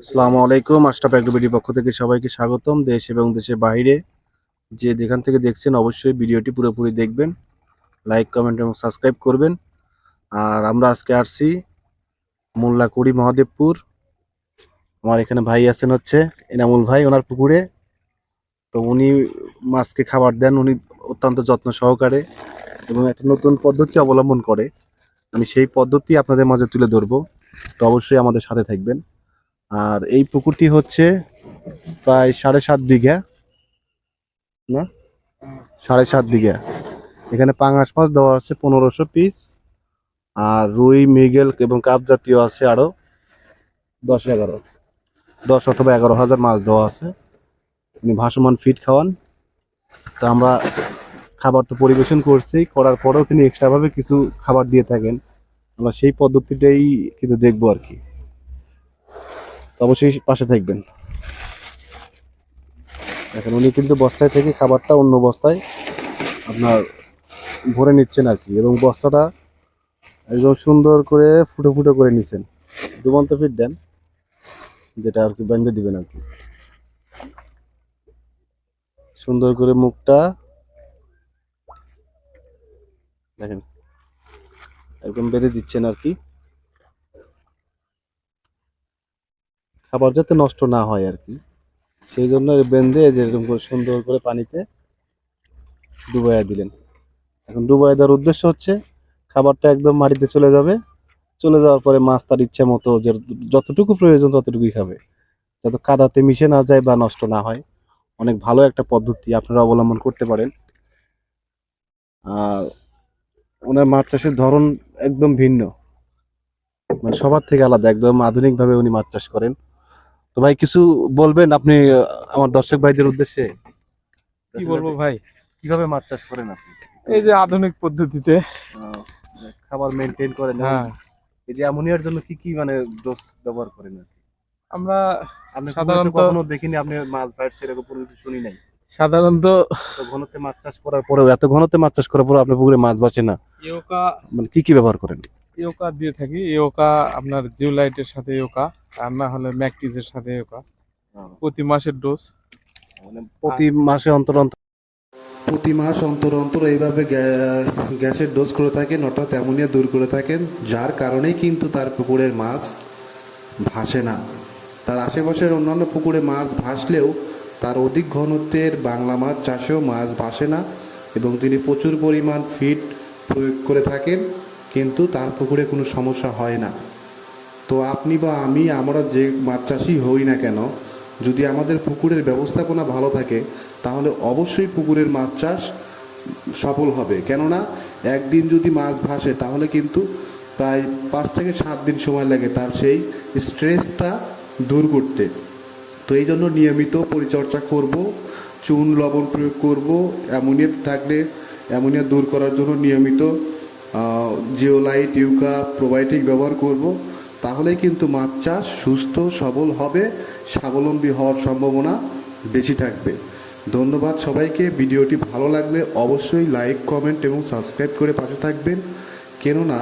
আসসালামু আলাইকুম, আশরাফ অ্যাগ্রোবিডি পক্ষ থেকে সবাইকে স্বাগতম। দেশ এবং দেশের বাইরে যে যেখান থেকে দেখছেন অবশ্যই ভিডিওটি পুরোপুরি দেখবেন, লাইক, কমেন্ট এবং সাবস্ক্রাইব করবেন। আর আমরা আজকে আসছি মোল্লাকুড়ি মহাদেবপুর। আমার এখানে ভাই আছেন হচ্ছে এনামুল ভাই, ওনার পুকুরে। তো উনি মাছকে খাবার দেন, উনি অত্যন্ত যত্ন সহকারে এবং একটা নতুন পদ্ধতি অবলম্বন করে। আমি সেই পদ্ধতি আপনাদের মাঝে তুলে ধরবো। তো অবশ্যই আমাদের সাথে থাকবেন। আর এই পুকুরটি হচ্ছে প্রায় সাড়ে সাত বিঘা। না? সাড়ে সাত বিঘা। এখানে পাঙাশ মাছ দেওয়া আছে পনেরোশো পিস আর রুই, মৃগেল এবং কাপ জাতীয় আছে আরও দশ এগারো। দশ অথবা এগারো হাজার মাছ দেওয়া আছে। উনি ভাসমান ফিট খাওয়ান। তো আমরা খাবার তো পরিবেশন করছি। করার পরেও তিনি এক্সট্রাভাবে কিছু খাবার দিয়ে থাকেন। আমরা সেই পদ্ধতিটাই কিন্তু দেখব আর কি। অবশ্যই পাশে থাকবেন। এখন উনি কিন্তু বস্তায় থেকে খাবারটা অন্য বস্তায় আপনার ভরে নিচ্ছেন আর কি এবং বস্তাটা একদম সুন্দর করে ফুটো ফুটো করে নিচ্ছেন ডুবন্ত ফিট দেন, যেটা আর কি বেঁধে দিবেন আর কি। সুন্দর করে মুখটা দেখেন একদম বেঁধে দিচ্ছেন আর কি। খাবার যাতে নষ্ট না হয় আর কি। সেই জন্য বেঁধে যেরকম করে সুন্দর করে পানিতে ডুবাইয়া দিলেন। এখন ডুবাইয়া দেওয়ার উদ্দেশ্য হচ্ছে খাবারটা একদম মাটিতে চলে যাবে। চলে যাওয়ার পরে মাছ তার ইচ্ছা মতো যতটুকু প্রয়োজন ততটুকুই খাবে। যাতে কাদাতে মিশে না যায় বা নষ্ট না হয়। অনেক ভালো একটা পদ্ধতি আপনারা অবলম্বন করতে পারেন। আর ওনার মাছ চাষের ধরন একদম ভিন্ন। মানে সবার থেকে আলাদা একদম আধুনিকভাবে উনি মাছ চাষ করেন। তো ভাই কিছু বলবেন আপনি আমার দর্শক ভাইদের উদ্দেশ্যে? কি বলব ভাই? কীভাবে মাছ চাষ করেন আপনি? এই যে আধুনিক পদ্ধতিতে। খাবার মেনটেন করেন। হ্যাঁ। এই যে অ্যামোনিয়ার জন্য কি কি মানে ডোজ ব্যবহার করেন আর কি? আমরা সাধারণত কখনো দেখিনি আপনি মাছ ভাইট সেরকম কোনো কিছু শুনি নাই? সাধারণত তো ঘনত্বে মাছ চাষ করার পরেও এত ঘনত্বে মাছ চাষ করার পরেও আপনার পুকুরে মাছ বাঁচে না? ইয়োকা মানে কি কি ব্যবহার করেন? ইয়োকা দিয়ে থাকি। ইয়োকা আপনার জিওলাইটের সাথে ইয়োকা আর না হলে ম্যাকটিজের সাথে ইয়োকা প্রতি মাসের ডোজ। মানে প্রতি মাসে অন্তর অন্তর প্রতি মাস অন্তর অন্তর এইভাবে গ্যা- গ্যাসের ডোজ করে থাকেন অর্থাৎ অ্যামোনিয়া দূর করে থাকেন যার কারণেই কিন্তু তার পুকুরের মাছ ভাসে না। তার আশেপাশের অন্যান্য পুকুরে মাছ ভাসলেও তার অধিক ঘনত্বের বাংলা মাছ চাষেও মাছ ভাসে না এবং তিনি প্রচুর পরিমাণ ফিড প্রয়োগ করে থাকেন, কিন্তু তার পুকুরে কোনো সমস্যা হয় না। তো আপনি বা আমি, আমরা যে মাছ চাষি হই না কেন, যদি আমাদের পুকুরের ব্যবস্থাপনা ভালো থাকে, তাহলে অবশ্যই পুকুরের মাছ চাষ সফল হবে। কেননা, একদিন যদি মাছ ভাসে, তাহলে কিন্তু প্রায় পাঁচ থেকে সাত দিন সময় লাগে তার সেই স্ট্রেসটা দূর করতে। তো এই জন্য নিয়মিত পরিচর্যা করব, চুন, লবণ প্রয়োগ করব, অ্যামোনিয়া থাকলে অ্যামোনিয়া দূর করার জন্য নিয়মিত জিওলাইট, ইউকা, প্রোবায়োটিক ব্যবহার করব। তাহলে কিন্তু মাছ চাষ সুস্থ, সবল হবে, স্বাবলম্বী হওয়ার সম্ভাবনা বেশি থাকবে। ধন্যবাদ সবাইকে, ভিডিওটি ভালো লাগলে অবশ্যই লাইক, কমেন্ট এবং সাবস্ক্রাইব করে পাশে থাকবেন। কেননা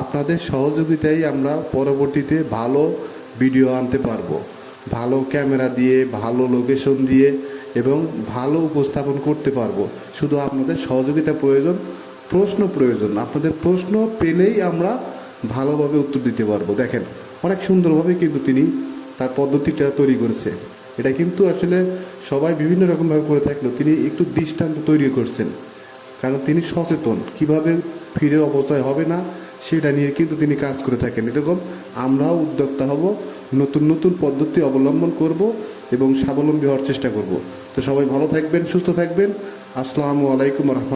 আপনাদের সহযোগিতায় আমরা পরবর্তীতে ভালো ভিডিও আনতে পারব। ভালো ক্যামেরা দিয়ে, ভালো লোকেশন দিয়ে এবং ভালো উপস্থাপন করতে পারব। শুধু আপনাদের সহযোগিতা প্রয়োজন, প্রশ্ন প্রয়োজন আপনাদের প্রশ্ন পেলেই আমরা ভালোভাবে উত্তর দিতে পারব। দেখেন, অনেক সুন্দরভাবে কিন্তু তিনি তার পদ্ধতিটা তৈরি করেছে। এটা কিন্তু আসলে সবাই বিভিন্ন রকমভাবে করে থাকলেও তিনি একটু দৃষ্টান্ত তৈরি করছেন। কারণ তিনি সচেতন, কীভাবে ফিরের অবস্থায় হবে না, সেটা নিয়ে কিন্তু তিনি কাজ করে থাকেন। এরকম আমরাও উদ্যোক্তা হব নতুন নতুন পদ্ধতি অবলম্বন করব এবং স্বাবলম্বী হওয়ার চেষ্টা করব। তো সবাই ভালো থাকবেন, সুস্থ থাকবেন। আসসালামু আলাইকুম রহমতুল্লাহ।